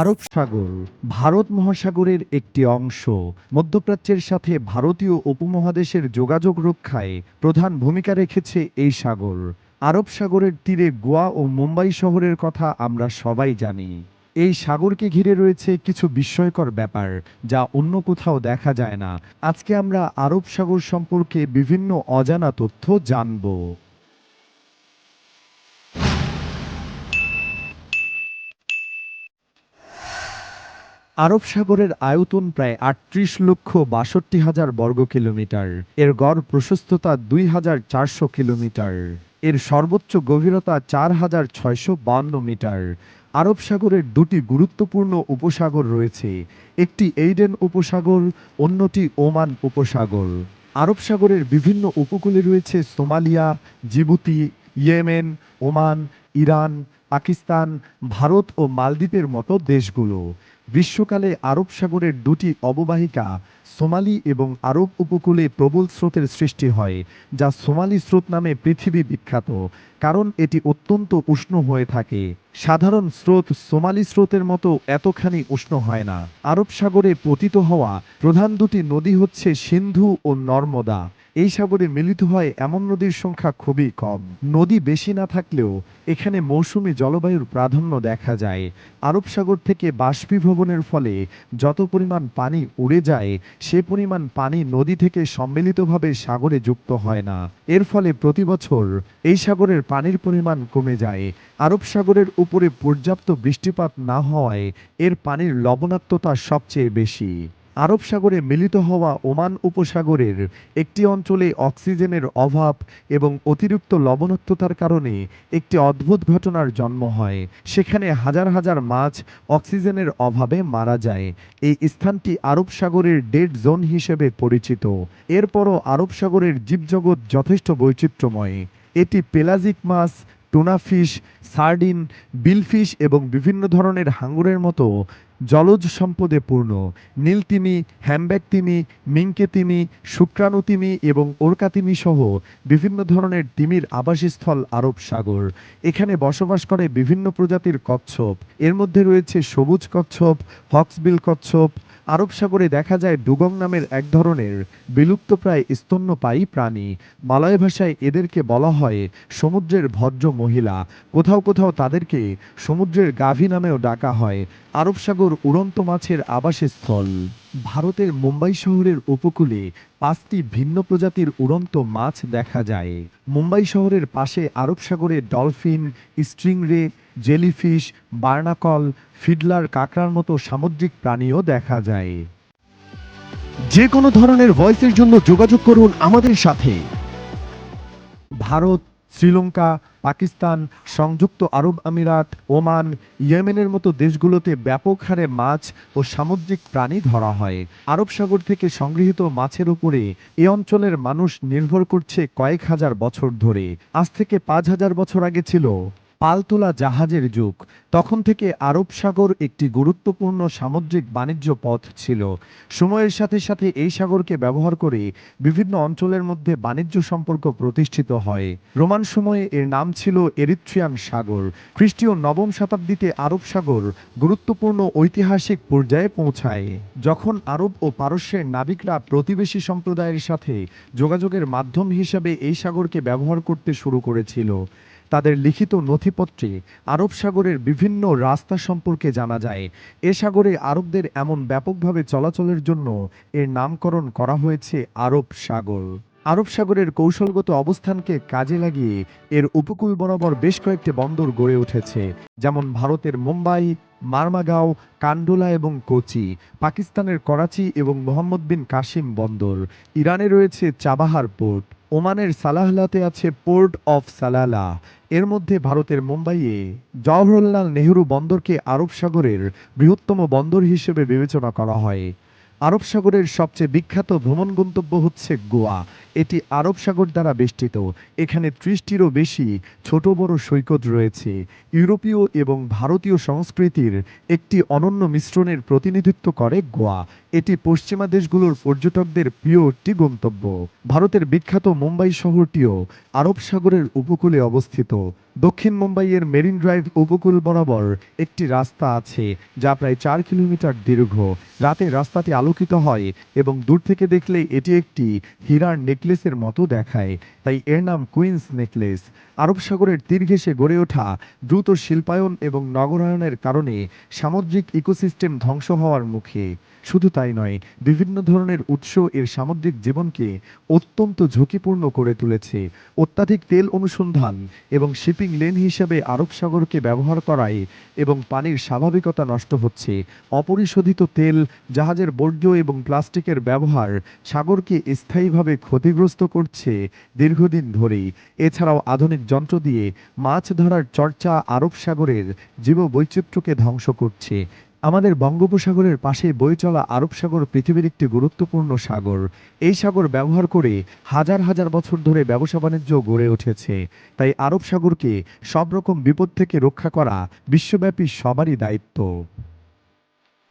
আরব সাগর ভারত মহাসাগরের একটি অংশ। মধ্যপ্রাচ্যের সাথে ভারতীয় উপমহাদেশের যোগাযোগ রক্ষায় প্রধান ভূমিকা রেখেছে এই সাগর। আরব সাগরের তীরে গোয়া ও মুম্বাই শহরের কথা আমরা সবাই জানি। এই সাগরকে ঘিরে রয়েছে কিছু বিস্ময়কর ব্যাপার, যা অন্য কোথাও দেখা যায় না। আজকে আমরা আরব সাগর সম্পর্কে বিভিন্ন অজানা তথ্য জানব। আরব সাগরের আয়তন প্রায় আটত্রিশ লক্ষ বাষট্টি হাজার বর্গ কিলোমিটার। এর গড় প্রশস্ততা দুই হাজার চারশো কিলোমিটার। এর সর্বোচ্চ গভীরতা চার হাজার ছয়শো বান্ন মিটার। আরব সাগরের দুটি গুরুত্বপূর্ণ উপসাগর রয়েছে। একটি এইডেন উপসাগর, অন্যটি ওমান উপসাগর। আরব সাগরের বিভিন্ন উপকূলে রয়েছে Somalia, Djibouti, Yemen, Oman, Iran, Pakistan, Bharat ও মালদ্বীপের মতো দেশগুলো। গ্রীষ্মকালে আরব সাগরের দুটি অববাহিকা সোমালি এবং আরব উপকূলে প্রবল স্রোতের সৃষ্টি হয়, যা সোমালি স্রোত নামে পৃথিবী বিখ্যাত, কারণ এটি অত্যন্ত উষ্ণ হয়ে থাকে। সাধারণ স্রোত সোমালি স্রোতের মতো এতখানি উষ্ণ হয় না। আরব সাগরে পতিত হওয়া প্রধান দুটি নদী হচ্ছে সিন্ধু ও নর্মদা। এই সাগরে মিলিত হয় এমন নদীর সংখ্যা খুবই কম। নদী বেশি না থাকলেও এখানে মৌসুমী জলবায়ুর প্রাধান্য দেখা যায়। আরব সাগর থেকে বাষ্পীভবনের ফলে যত পরিমাণ পানি উড়ে যায়, সে পরিমাণ পানি নদী থেকে সম্মিলিতভাবে সাগরে যুক্ত হয় না। এর ফলে প্রতি বছর এই সাগরের পানির পরিমাণ কমে যায়। আরব সাগরের উপরে পর্যাপ্ত বৃষ্টিপাত না হওয়ায় এর পানির লবণাক্ততা সবচেয়ে বেশি। আরব সাগরে মিলিত হওয়া ওমান উপসাগরের একটি অঞ্চলে অক্সিজেনের অভাব এবং অতিরিক্ত লবণাক্ততার কারণে একটি অদ্ভুত ঘটনার জন্ম হয়। সেখানে হাজার হাজার মাছ অক্সিজেনের অভাবে মারা যায়। এই স্থানটি আরব সাগরের ডেড জোন হিসেবে পরিচিত। এরপরও আরব সাগরের জীবজগৎ যথেষ্ট বৈচিত্র্যময়। এটি পেলাজিক মাছ, টুনা ফিশ, সার্ডিন বিলফিশ এবং বিভিন্ন ধরনের হাঙ্গরের মতো জলজ সম্পদে পূর্ণ। নীল তিমি হ্যামব্যাক তিমি মিঙ্কে তিমি, শুক্রাণু তিমি এবং ওরকা তিমি সহ বিভিন্ন ধরনের তিমির আবাসস্থল আরব সাগর। এখানে বসবাস করে বিভিন্ন প্রজাতির কচ্ছপ। এর মধ্যে রয়েছে সবুজ কচ্ছপ, হক্সবিল কচ্ছপ। আরব সাগরে দেখা যায় ডুগং নামের এক ধরনের বিলুপ্তপ্রায় স্তন্যপায়ী প্রাণী। মালয় ভাষায় এদেরকে বলা হয় সমুদ্রের ভদ্র মহিলা। কোথাও কোথাও তাদেরকে সমুদ্রের গাভী নামেও ডাকা হয়। আরব সাগর উড়ন্ত মাছের আবাসস্থল। ভারতের মুম্বাই শহরের উপকূলে পাঁচটি ভিন্ন প্রজাতির উড়ন্ত মাছ দেখা যায়। মুম্বাই শহরের পাশে আরব সাগরে dolphin stingray jellyfish, barnacle, fiddler কাঁকড়ার মতো সামুদ্রিক প্রাণীও দেখা যায়। যে কোনো ধরনের ভয়েসের জন্য যোগাযোগ করুন আমাদের সাথে। ভারত, শ্রীলঙ্কা পাকিস্তান, সংযুক্ত আরব আমিরাত, ওমান, ইয়েমেনের মতো দেশগুলোতে ব্যাপক হারে মাছ ও সামুদ্রিক প্রাণী ধরা হয়। আরব সাগর থেকে সংগৃহীত মাছের উপরে এ অঞ্চলের মানুষ নির্ভর করছে কয়েক হাজার বছর ধরে। আজ থেকে পাঁচ হাজার বছর আগে ছিল। পালতোলা জাহাজের যুগ। তখন থেকে আরব সাগর একটি গুরুত্বপূর্ণ সামুদ্রিক বাণিজ্য পথ ছিল। সময়ের সাথে সাথে এই সাগরকে ব্যবহার করে বিভিন্ন অঞ্চলের মধ্যে বাণিজ্য সম্পর্ক প্রতিষ্ঠিত হয়। রোমান সময়ে এর নাম ছিল এরিথ্রিয়ান সাগর। খ্রিস্টীয় নবম শতাব্দীতে আরব সাগর গুরুত্বপূর্ণ ঐতিহাসিক পর্যায়ে পৌঁছায়। যখন আরব ও পারস্যের নাবিকরা প্রতিবেশী সম্প্রদায়ের সাথে যোগাযোগের মাধ্যম হিসাবে এই সাগরকে ব্যবহার করতে শুরু করেছিল। তাদের লিখিত নথিপত্রে আরব সাগরের বিভিন্ন রাস্তা সম্পর্কে জানা যায়। এ সাগরে আরবদের এমন ব্যাপকভাবে চলাচলের জন্য এর নামকরণ করা হয়েছে আরব সাগর। আরব সাগরের কৌশলগত অবস্থানকে কাজে লাগিয়ে এর উপকূল বরাবর বেশ কয়েকটি বন্দর গড়ে উঠেছে, যেমন ভারতের মুম্বাই, মারমাগাঁও, কান্ডোলা এবং কোচি, পাকিস্তানের করাচি এবং মোহাম্মদ বিন কাসিম বন্দর। ইরানে রয়েছে চাবাহার পোর্ট। ওমানের সালাহলাতে আছে পোর্ট অফ সালালা। এর মধ্যে ভারতের মুম্বাইয়ে জওহরলাল নেহরু বন্দরকে আরব সাগরের বৃহত্তম বন্দর হিসেবে বিবেচনা করা হয়। আরব সাগরের সবচেয়ে বিখ্যাত ভ্রমণ গন্তব্য হচ্ছে গোয়া। এটি আরব সাগর দ্বারা বেষ্টিত। এখানে ত্রিশটিরও বেশি ছোট বড় সৈকত রয়েছে। ইউরোপীয় এবং ভারতীয় সংস্কৃতির একটি অনন্য মিশ্রণের প্রতিনিধিত্ব করে গোয়া। এটি পশ্চিমা দেশগুলোর পর্যটকদের প্রিয় একটি গন্তব্য। ভারতের বিখ্যাত মুম্বাই শহরটিও আরব সাগরের উপকূলে অবস্থিত। দক্ষিণ মুম্বাইয়ের মেরিন ড্রাইভ উপকূল বরাবর একটি রাস্তা আছে, যা প্রায় চার কিলোমিটার দীর্ঘ। রাতে রাস্তাটি আলোকিত হয় এবং দূর থেকে দেখলে এটি একটি হীরার নেকলেসের মতো দেখায়। তাই এর নাম কুইন্স নেকলেস। আরব সাগরের তীর ঘেঁষে গড়ে ওঠা দ্রুত শিল্পায়ন এবং নগরায়নের কারণে সামুদ্রিক ইকোসিস্টেম ধ্বংস হওয়ার মুখে। শুধু তাই নয়, বিভিন্ন ধরনের উৎস এর সামুদ্রিক জীবনকে অত্যন্ত ঝুঁকিপূর্ণ করে তুলেছে। অত্যাধিক তেল অনুসন্ধান এবং শিপিং লেন হিসেবে আরব সাগরকে ব্যবহার করায় এবং পানির স্বাভাবিকতা নষ্ট হচ্ছে। অপরিশোধিত তেল, জাহাজের বর্জ্য এবং প্লাস্টিকের ব্যবহার সাগরকে স্থায়ীভাবে ক্ষতিগ্রস্ত করছে দীর্ঘদিন ধরেই। এছাড়াও আধুনিক যন্ত্র দিয়ে মাছ ধরার চর্চা আরব সাগরের জীববৈচিত্র্যকে ধ্বংস করছে। আমাদের বঙ্গোপসাগরের পাশে বয়ে চলা আরব সাগর পৃথিবীর একটি গুরুত্বপূর্ণ সাগর। এই সাগর ব্যবহার করে হাজার হাজার বছর ধরে ব্যবসা বাণিজ্য গড়ে উঠেছে। তাই আরব সাগরকে সব রকম বিপদ থেকে রক্ষা করা বিশ্বব্যাপী সবারই দায়িত্ব।